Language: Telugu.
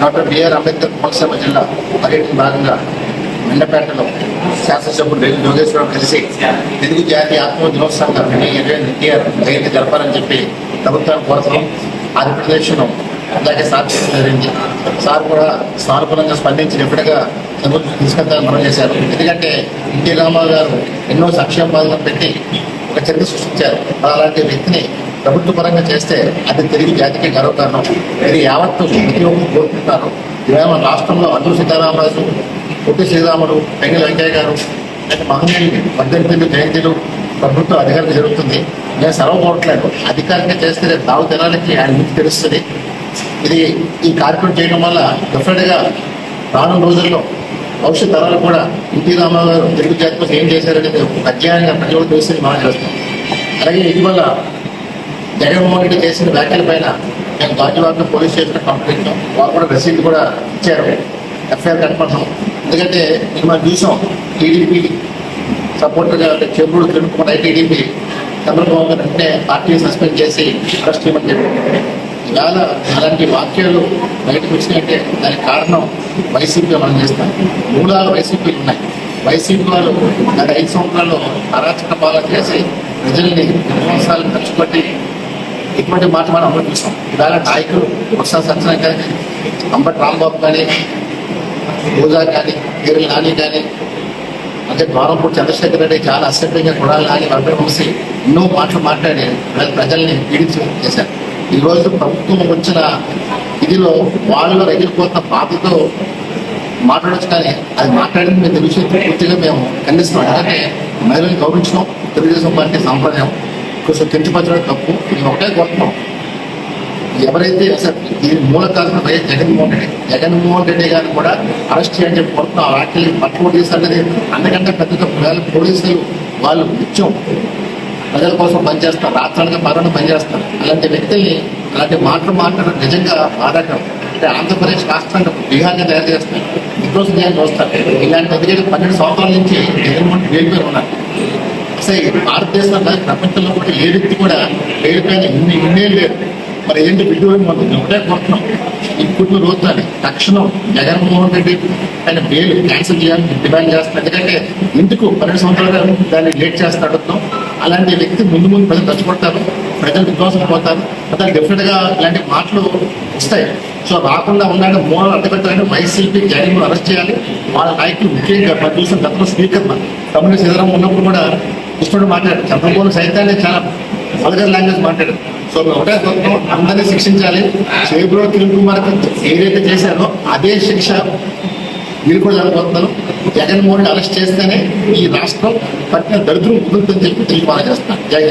డాక్టర్ బిఆర్ అంబేద్కర్ కోనసీమ జిల్లా పర్యటన భాగంగా మెండపేటలో శాసనసభ్యుడు రేపు జోగేశ్వరరావు కలిసి తెలుగు జాతి ఆత్మ దినోత్సవంగా ఎన్టీఆర్ జయంతి జరపాలని చెప్పి ప్రభుత్వాన్ని కోరుతున్నాం. ఆంధ్రప్రదేశ్ను అలాగే సార్ జరిగింది సార్ కూడా సానుకూలంగా స్పందించి ఎప్పటిగా ప్రభుత్వం తీసుకెళ్తారని మనం చేశారు. ఎందుకంటే ఎన్టీ రామారావు గారు ఎన్నో సంక్షేమ పథకాలు పెట్టి ఒక చరిత్ర సృష్టించారు. అలాంటి వ్యక్తిని ప్రభుత్వ పరంగా చేస్తే అది తెలుగు జాతికి గర్వకారణం. ఇది యావత్తు ప్రతి ఒక్కరు కోరుకుంటున్నారు ఇవాళ రాష్ట్రంలో అల్లు సీతారామరాజు పొట్టి శ్రీరాములు పెంగళ వెంకయ్య గారు అంటే మహనీయులు పద్దెనిమిది జయంతిలు ప్రభుత్వ అధికారులు జరుగుతుంది. నేను సెలవు అధికారికంగా చేస్తే రేపు తావు తెనాలకి ఆయన మీకు తెలుస్తుంది. ఇది ఈ కార్యక్రమం చేయడం వల్ల డెఫినెట్గా రానున్న రోజుల్లో భవిష్యత్ తరాలు కూడా ఎన్టీ రామారావు గారు తెలుగు జాతి కోసం ఏం చేశారనేది ఒక అధ్యాయంగా ప్రజలు తెలుస్తుంది మనం చేస్తాం అలాగే ఇటీవల జగన్మోహన్ రెడ్డి చేసిన వ్యాఖ్యల పైన మేము గాజువాక పోలీస్ స్టేషన్ కంప్లైంట్ వారు వాళ్ళు కూడా రసీదు కూడా ఇచ్చారు. ఎఫ్ఐఆర్ కట్టమంటాం ఎందుకంటే ఇది మనం చూసాం. టీడీపీ సపోర్టర్గా చెబుడు తిరుగుతున్న టీడీపీ చంద్రబాబు గారు అంటే పార్టీ సస్పెండ్ చేసి అరెస్ట్ చేయమని చెప్పి ఇవాళ అలాంటి వాక్యాలు బయటకు వచ్చినాయంటే దానికి కారణం వైసీపీ మనం చేస్తాం. మూలాలు వైసీపీలు ఉన్నాయి. వైసీపీ వాళ్ళు గత ఐదు సంవత్సరాలు అరాచక పాలన చేసి ప్రజల్ని విధ్వంసాలు ఖర్చుపెట్టి ఇటువంటి మాట మనం అమలు చేస్తాం. ఇవాళ నాయకులు వర్ష సత్యనారాయణ కానీ అంబటి రాంబాబు కానీ రోజా కానీ గిరిల్ నాని కానీ అంటే ద్వారంపూడి చంద్రశేఖర్ రెడ్డి చాలా అసభ్యంగా కొడాలి నాని వర్గం ఎన్నో మాటలు మాట్లాడి వాళ్ళ ప్రజల్ని పీడించి చేశారు. ఈరోజు ప్రభుత్వం వచ్చిన ఇదిలో వాళ్ళు రగిలిపోతున్న బాధతో మాట్లాడచ్చు కానీ అది మాట్లాడింది మేము తెలుసు. పూర్తిగా మేము ఖండిస్తున్నాం. ఎందుకంటే మహిళలు గౌరవించడం తెలుగుదేశం పార్టీ సాంప్రదాయం. కొంచెం కించపరచడం తప్పు నేను ఒకటే కోరుతున్నాం ఎవరైతే అసలు దీని మూల కారణం వైఎస్ జగన్మోహన్ రెడ్డి. జగన్మోహన్ రెడ్డి గారిని కూడా అరెస్ట్ చేయని చెప్పి కోరుతున్నాం. ఆ వ్యాఖ్యలు పట్టుకోటి అందుకంటే పెద్ద పెద్ద పోలీసులు వాళ్ళు నిత్యం ప్రజల కోసం పనిచేస్తారు రాష్ట్రానికి పనులను పనిచేస్తారు. అలాంటి వ్యక్తుల్ని అలాంటి మాటలు మాట్లాడడం నిజంగా బాధాకరం. అంటే ఆంధ్రప్రదేశ్ రాష్ట్రాన్ని బీహార్గా తయారు చేస్తారు విధ్వంసం చేయాలని చూస్తారు ఇలాంటి ఎందుకంటే పన్నెండు సంవత్సరాల నుంచి జగన్మోహన్ రెడ్డి ఉన్నారు. అసలు భారతదేశంలో ప్రపంచంలో కూడా ఏ వ్యక్తి కూడా పేరుపైన ఇన్ని ఇన్నే లేదు మరి ఏంటి విడ్డూరం మనం ఒకటే కోరుతున్నాం ఇప్పుడు రోజుని తక్షణం జగన్మోహన్ రెడ్డి ఆయన బెయిల్ క్యాన్సిల్ చేయాలని డిమాండ్ చేస్తున్నాం ఎందుకంటే ఎందుకు? పన్నెండు సంవత్సరాలుగా దాన్ని లేట్ చేస్తా అడుగుతాం. అలాంటి వ్యక్తి ముందు ముందు ప్రజలు చచ్చిపోతారు ప్రజలు విధ్వంసం పోతారు. అతను డెఫినెట్గా ఇలాంటి మాటలు వస్తాయి. సో రాకుండా ఉండాలంటే మూలం అడ్డపెట్టాలంటే వైసీపీ జగన్ అరెస్ట్ చేయాలి. వాళ్ళ నాయకులు ముఖ్యంగా మనం చూసిన గతంలో స్పీకర్ తమిళ సీతారాం ఉన్నప్పుడు కూడా కృష్ణుడు మాట్లాడు చంద్రబోలు సైతాన్ని చాలా వల్గర్ లాంగ్వేజ్ మాట్లాడు సో ఒకటే కోరుతున్నాం, అందరినీ శిక్షించాలి. చేబ్రో తిరుగు కుమార్ ఏదైతే చేశారో అదే శిక్ష మీరు కూడా జరగబోతున్నారు జగన్మోహన్ రెడ్డి అరెస్ట్ చేస్తేనే ఈ రాష్ట్రం పట్టిన దరిద్రం కుదురుతుందని చెప్పి తెలియపాలన చేస్తున్నారు. జై